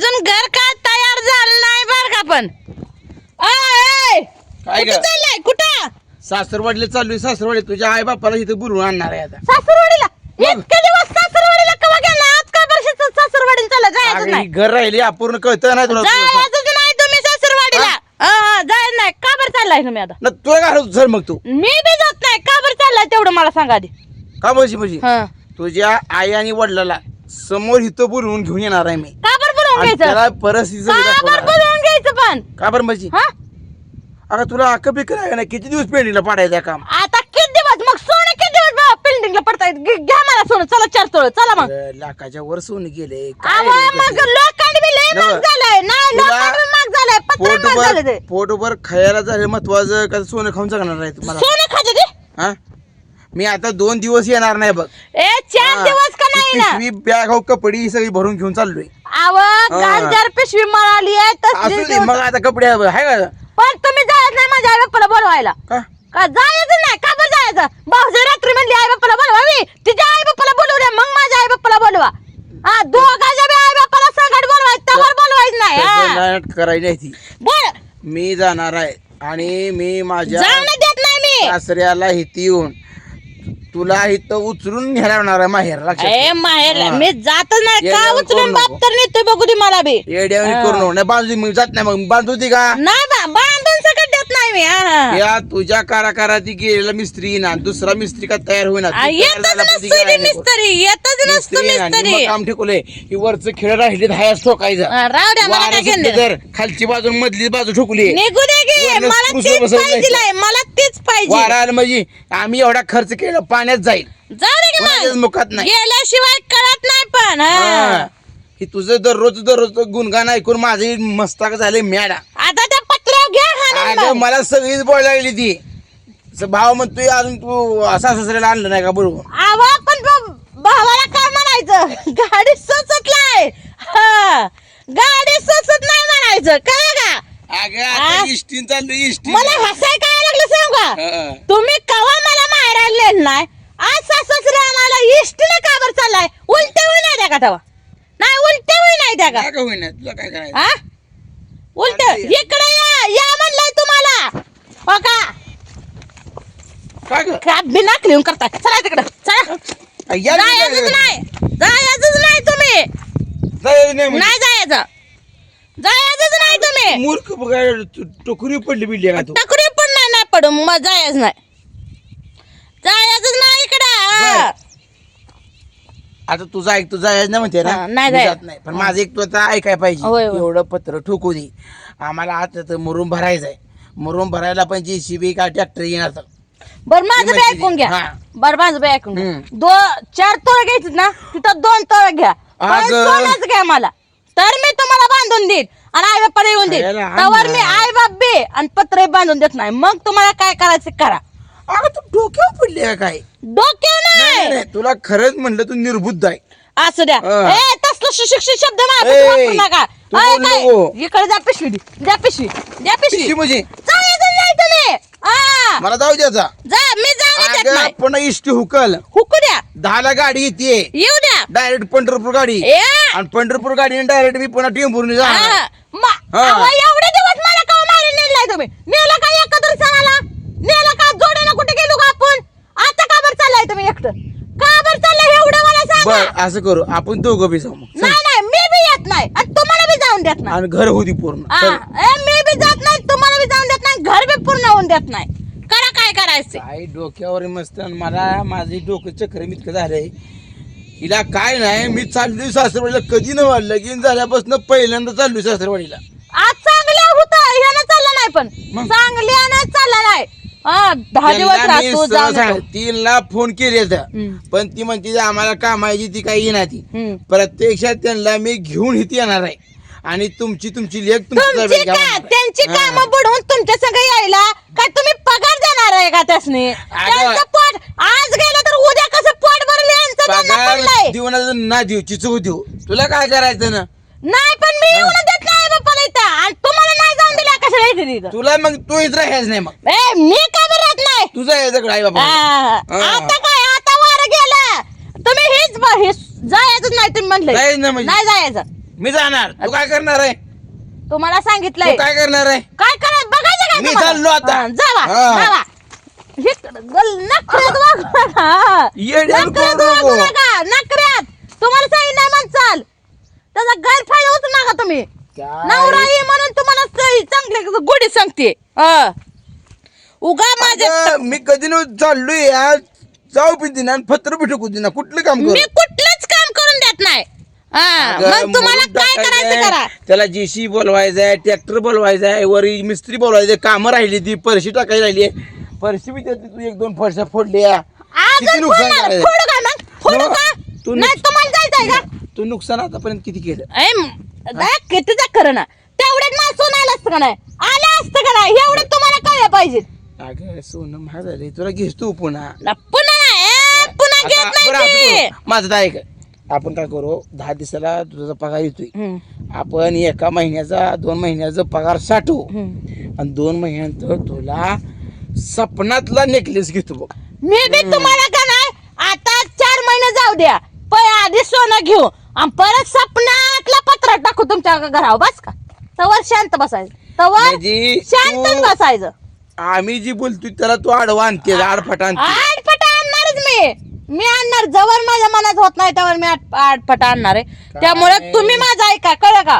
अजून घर काय तयार झालं नाही बर का पण. काय कुठं ग? चाललाय? कुठं? सासरवाडीला चाललोय सासरवाडी तुझ्या आई बापाला इथं बोलवून आणणार आहे आता. सासरवाडीला? इतके दिवस सासरवाडीला कवा गेला? आज का वर्षाचं सासरवाडीला चालला? जायचं अगं, नाही. घर राहिली अपूर्ण कळतं नाही तुला जायचंच नाही तुम्ही सासरवाडीला. जायचं नाही. का बरं चाललाय तुम्ही आता? चल मग तू? मी बी जात नाही. का बरं चाललाय तेवढं मला सांगा आधी. का हा. तुझ्या आई आणि वडिलाला समोर इथं बोलवून घेऊन येणार आहे मी. का आणि घ्यायचं. त्याला पण. का बरं हा? अगं तुला अक्क बिक आहे ना किती दिवस पेंडिंगला पाडायचं काम? आता किती दिवस? मग सोनं किती दिवस बिल्डिंगला पडतायत? घे- घ्या मला सोनं. चला चार तोळ. चला मग. अरे, लाखाच्या वर सोनं गेले काय रे मग तुझं? लोकांनी बी लय नवं. महाग झालंय. नाही तुला लोकांनी महाग झालंय. पत्र महाग झालं ते. पोटभर पोटभर खायला झालं महत्वाचं का सोनं खाऊन जगणार आहे तुम्हाला सोनं खाते ते हा? मी आता दोन दिवस येणार नाही बघ. ए चार हा. दिवस का ती नाही ना पिशवी बॅग हो कपडी ही सगळी भरून घेऊन चाललोय. गांजार पिशवी मिळाली आहे असू दे मग आता कपडे आहे का? पण तुम्ही जायचं नाही माझ्या आई बाप्पाला बोलवायला. का? का जायचं नाही? का बरं जायचं? भाऊजी रात्री म्हणली आई बाप्पाला बोलवावी. तिच्या आई बाप्पाला बोलवू द्या मग माझ्या आई बाप्पाला बोलवा. हा दोघांच्या बी आई बाप्पाला संकट बोलवायचं त्यावर बोलवायचं नाही तसं हा. करायची नाही ती. बोल. मी जाणार आहे आणि मी माझ्या जाणं देत नाही मी. सासऱ्याला इथे येऊन तुला इथं उचलून घ्यायला होणार आहे माहेर लक्षात. ए हा. मी जातच नाही का येड्यावर उचलून करू बाप नको. तर नेतोय बघू दे मला बी येड्यावानी करू नको नाही बांधू मी जात नाही मग बांधू ती का नाही बा नाही मी हा. या तुझ्या काराकाराती गेलेला मिस्त्री ना दुसरा मिस्त्री का तयार होईना आ, येतच नसतो रे. मिस्त्री येतच नसतो मिस्त्री काम ठेवलंय ही वरच खेळ राहिले ठोकायचं राहू द्या मला वारं काय सुटलं घेणं तर खालची बाजू मधली बाजू ठोकली निघू दे की वरनं मला स्क्रूस तीच बसवलं पाहिजे नाही. मला तीच पाहिजे वारा आलं म्हणजे आम्ही एवढा खर्च केला पाण्यात जाईल जाऊ दे की कोणाच्याच मग मुखात नाही गेल्याशिवाय कळत नाही पण हा. हा. ही तुझं दररोज दररोज गुणगान ऐकून माझे मस्तक झाले मॅडा आता त्या पत्र्यावर घ्या हाणून अगं मग. मला सगळीच बोलायला लागली ती. असं भाव म्हणतोय अजून तू असा ससऱ्याला आणलं नाही का बरोबर? आवा पण ब- भावाला काय म्हणायचं? गाडी सोचत नाही. हा. गाडी सोचत नाही म्हणायचं. कळलं का? अगं आ? आता इष्टीन चाललो इष्टी मला हसाय काय लागलं सांगू तुम्ही कवा मला माहेर आणले नाही? आज सासरे आम्हाला इष्टीने का बरं चाललाय? उलटे होई नाही त्या का तेव्हा? नाही उलटे होई नाही त्या का काय होईना? तुला काय करायचं? हा उलट. इकडे या या म्हणलंय तुम्हाला हो का काय ग? का बिना क्लीन करता चला तिकडं. चला. या जायचंच नाही. जायचंच नाही तुम्ही. जायचं नाही म्हणजे. नाही जायचं जायचंच नाही तुम्ही. मूर्ख बघाय टोकरी पडली बिडली का तू टकरी पण नाही नाही पडू मग जायच नाही. जायचंच नाही इकडं. आता तुझं ऐक तुझं नाही म्हणते ना. हा, नाही मी जायचं. जात नाही. पण माझं एक तुझं ऐकाय पाहिजे. होय, होय. एवढं पत्र ठोकू दे. आम्हाला आता तर मुरुम भरायचंय मुरुम भरायला पण जी शिबी का ट्रॅक्टर येणार तर. बर माझं बी माहिती ऐकून घ्या. हा. बर माझं बी ऐकून घ्या. हम्म. दो चार तोळ घ्यायचे ना तिथं दोन तोळ घ्या. पण अगं. सोनंच घ्या मला. तर मी तुम्हाला बांधून देईन आणि आई बाप्पाला येऊन देईन. आण तवर. मी आई बाप बी आणि पत्र बांधून देत नाही. मग तुम्हाला काय करायचं करा. अगं तू डोक्यावर पडली का काय? डोक्यावर नाही, नाही. नाही, तुला खरंच म्हणलं तू निर्बुद्ध आहे. असू द्या. हा. ए तसलं सुशिक्षित शब्द माझ्या ए, वापरू नका. तू अय, बोलू काय? नको. इकडे द्या पिशवी. द्या पिशवी. द्या पिशवी. पिशवी म्हणजे? हा. मला जाऊ द्याचा जा मी जाऊ देत अगं नाही आपण इष्टी हुकल. हुकू द्या. दहाला गाडी येते येऊ द्या. डायरेक्ट पंढरपूर गाडी. ए! आणि पंढरपूर गाडीने डायरेक्ट मी पुन्हा टेंभूरने जाणार. हा. मा- हा. अहो, एवढे दिवस मला का मारून नेलाय तुम्ही? नेलं का एकत्र सणाला? नेलं का जोडीनं कुठे गेलो का आपण? आता का बरं चाललाय तुम्ही एकटं? का बरं चाललाय एवढं मला सांगा. बर असं करू. आपण दोघं बी जाऊ मग. नाही नाही मी बी येत नाही आणि तुम्हाला बी जाऊन देत नाही. आणि घर होती पूर्ण. हा. चल. ए, मी बी जात नाही तुम्हाला बी जाऊन देत घर बी पूर्ण होऊन देत नाही. करा काय करायचं? काय डोक्यावर मस्त आणि मला माझे डोकं चक्र मितकं झालंय. हिला काय नाही मी चाललोय सासरवाडीला. कधी न लगीन झाल्यापासून पहिल्यांदा चाललोय सासरवाडीला. आज चांगल्या होत ह्यानं चाललं नाही पण. मग? चांगल्यानं चाललं नाही. हा दहा दिवस त्यांना मी राहतो सरळ जाऊ सांग- नको. तीनला फोन केले हम्म. पण ती म्हणते आम्हाला कामायची ती काही येणार ती हम्म. प्रत्यक्षात त्यांना मी घेऊन इथे येणार आहे. आणि तुमची तुमची लेख तुमची का? त्यांची कामं बुडवून तुमच्या संग यायला? काय तुम्ही पगार देणार आहे का त्यासनी? त्यांचं पोट आज गेलं तर उद्या कसं पोट भरले यांचं त्यांना पडलंय पगार देऊन ना देऊ चिचू देऊ. तुला काय करायचं ना? नाही पण मी येऊन देत नाही बाप्पाला इथं. आणि तुम्हाला नाही जाऊन दिला कशाला इथे तिथं? तुला मग तू इथं राहायच नाही मग. ए, मी का बरं राहत नाही? तुझा यायचं आई बाबा. हा. आता काय? आता वार गेला. तुम्ही हेच ब- हे जायचं नाही तुम्ही म्हणले. नाही म्हणजे? नाही जायचं. मी जाणार. तू काय करणार आहे? तुम्हाला सांगितलंय. तू काय करणार आहे? काय करा बघायचं काय मी तुम्हाला? चाललो आता. हा, जावा हा. जावा. इकडं गल- नखऱ्यात वागू नका येड्यावर नखऱ्यात करू वागू नको. नका नखऱ्यात. तुम्हाला सांगितलं नाही चाल त्याचा गैरफायदा उचलू नका तुम्ही. काय? नवरा म्हणून तुम्हाला सही चांगले गोडी सांगते. हं. उगा माझ्या अगं, मी कधी न चाललोय. आज जाऊ पिती ना फत्र पिठू ना कुठलं काम मी करू? कुठलंच काम करून देत नाही हा, मग तुम्हाला काय करायचं करा? त्याला जेसी बोलवायचंय ट्रॅक्टर बोलवायचंय वरी मिस्त्री बोलवायचंय कामं राहिली ती परशी टाकायला राहिली परशी बी त्यात तू एक दोन फरशा फोडल्या. किती अजून नुकसान फोडणार? करायचं? फोडू का मग? फोडू नो, का? तू नाही नुक- तुम्हाला जायचंय का? तू नुकसान आतापर्यंत किती केलं? ऐ, म- दया कितीचा ना तेवढ्यात आलं असतं का नाही? आलं असतं का नाही? एवढं तुम्हाला कळलं पाहिजे. अगं सोनं महाग झाले तुला घेस तू पुन्हा. ना, पुन्हा नाही पुन्हा घेत बरं नाही असं ती. करू. माझं तर ऐक. आपण काय करू दहा दिवसाला तुझा पगार येतोय. आपण एका महिन्याचा दोन महिन्याचा पगार साठवू. आणि दोन महिन्यानंतर तुला सपनातला नेकलेस घेतो बघ. मी बी तुम्हाला का नाही आता चार महिने जाऊ द्या. पण आधी सोनं घेऊ. आणि परत सपनातला पत्र टाकू तुमच्या घरावर बस का? तवर शांत बसायचं. तवर म्हणजे शांत तू- बसायचं. आम्ही जी बोलतोय त्याला तू आडवा आणते आडफाट आणते. आडफटा आणणारच मी. मी आणणार जवळ माझ्या मनात होत नाही त्यावर मी आडफटा आणणार आहे. त्यामुळे तुम्ही माझं ऐका कळ का?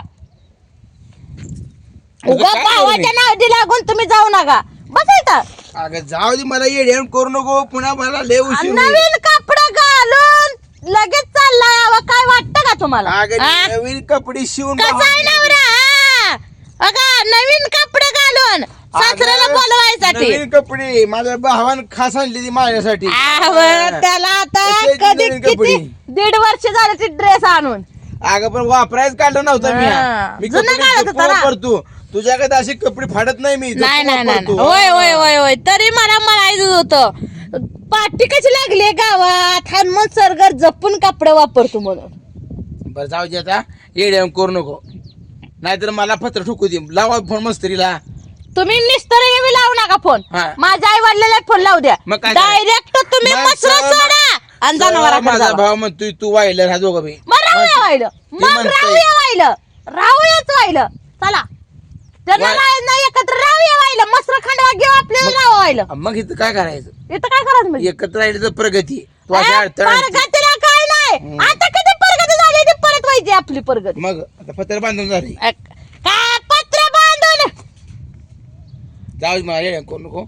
उगा काय भावाच्या? नावाची लागून तुम्ही जाऊ नका. बसायचं अगं जाऊ दे मला येड्यान करू नको. पुन्हा मला लय आणि उशीर होईल. नवीन कपडे घालून लगेच चाललाय अहो, काय वाटतं का तुम्हाला? अगं हा? नवीन कपडे शिवून कसा आहे नवरा हा? अगा नवीन कपडे घालून सासऱ्याला अगं, बोलवायसाठी. नवीन कपडे. माझ्या भावानं खास आणली ती माझ्यासाठी आव, त्याला आता कधी नवीन किती कपडे? दीड वर्ष झाले ती ड्रेस आणून. अगं पण वापरायच काढलं नव्हतं मी. हा. मी जुनं कपडे काढत जपून होता ना? वापरतो. तुझ्याकडे असे कपडे फाडत नाही मी. नाही नाही नाही वापरतो. होय होय होय होय. तरी मला म्हणायचं होतं पाठी कशी लागली गावात? हनुमान सरगर जपून कपडे वापरतो म्हणून. बरं जाऊ दे आता. येड्या करू नको. नाहीतर मला पत्र ठोकू दे. लावा फोन मस्त्रीला. तुम्ही निस्तर येवी लावू नका फोन. हा. माझ्या आई वडिलाला फोन लावू द्या. मग काय करायचं? डायरेक्ट तुम्ही मग मसरा सर- सोडा. आणि तर जनावराकडे माझा जावा. भाव म्हणतोय तू वाहिलं हा दोघं बी. मग राहूया मग. राहूया राहूयाच चला. त्यांना वाय- राहायचं नाही एकत्र राहूया वाहिलं. मसर खंडवा घेऊ आपल्याला राहू वाहिलं. मग इथं काय करायचं? इथं काय करायचं म्हणजे? एकत्र राहिलं तर प्रगती. तू अशी ए, अडथळा आणते. प्रगतीला काय नाही. आता किती प्रगती झाली ती परत व्हायची आपली प्रगती. मग आता पत्र बांधून झाली काय पत्र बांधून जाऊ मला येड्या करू नको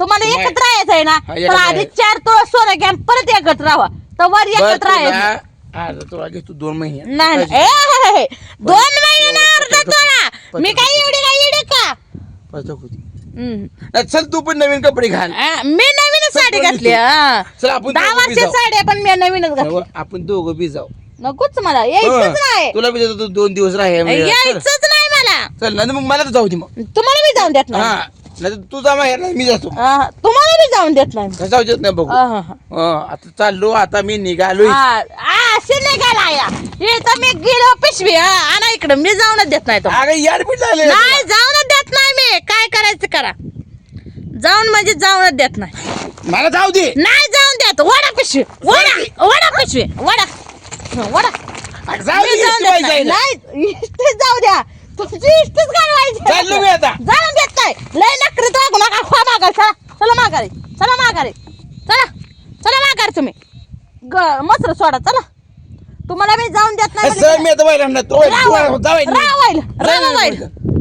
तुम्हाला तुम्हा- एकत्र राहायचं आहे ना हा, तर एकत्र आधी राहायचं. चार तो सोनं घ्या आणि परत एकत्र राहा तर वर बरं एकत्र राहायचं तुला घेतो दोन महिने नाही नाही. ए, हे, हे, हे. दोन अर्धा मी काय एवढी काय का पत्र होती हम्म. नाही, चल तू पण नवीन कपडे घाल आ, मी नवीनच साडी घातली. हा. चल आपण दहा दोघं बी वर्ष जाऊ. साडी आहे, पण मी नवीनच घातली आपण दोघं बी जाऊ नकोच मला यायचंच हं, नाही तुला बी देतो तू दोन दिवस राह यायचंच नाही मला चल नाही तर मग मला तर जाऊ दे मग. तुम्हाला मी जाऊन देत नाही. हा नाही तू जा माहेर मी जातो. हा, तुम्हाला मी जाऊन देत नाही. कसं जाऊ देत नाही बघू. हा, हा, हा. हं, आता चाललो आता मी निघालोय. हा, आ, अशी निघाला या. इथं मी गेलो पिशवी हा, आणा इकडं. मी जाऊनच देत नाही तुम्हाला अगं यार पीठ झाले. नाही जाऊनच देत नाही मी. काय करायचं करा. जाऊन म्हणजे जाऊनच देत नाही. मला जाऊ दे. नाही जाऊन देत. वडा पिशवी. वडा वडा पिशवी. वडा हं, वडा जाऊ मी दे जाऊन इष्टी देत बाई नाही. जायला. नाही, इष्टीच जाऊ द्या. तुमची इष्टीच घालवायची. चाललो मी आता. देत नाही. लय नकरीत वागू नका. खा माघार चला. चला माघारी. चला माघारी. चला. चला माघार तुम्ही. ग मसर सोडा चला. तुम्हाला मी जाऊन देत नाही सर मी आता व्हायला ना. तो राहावं, जावायला राहावं, राहावं.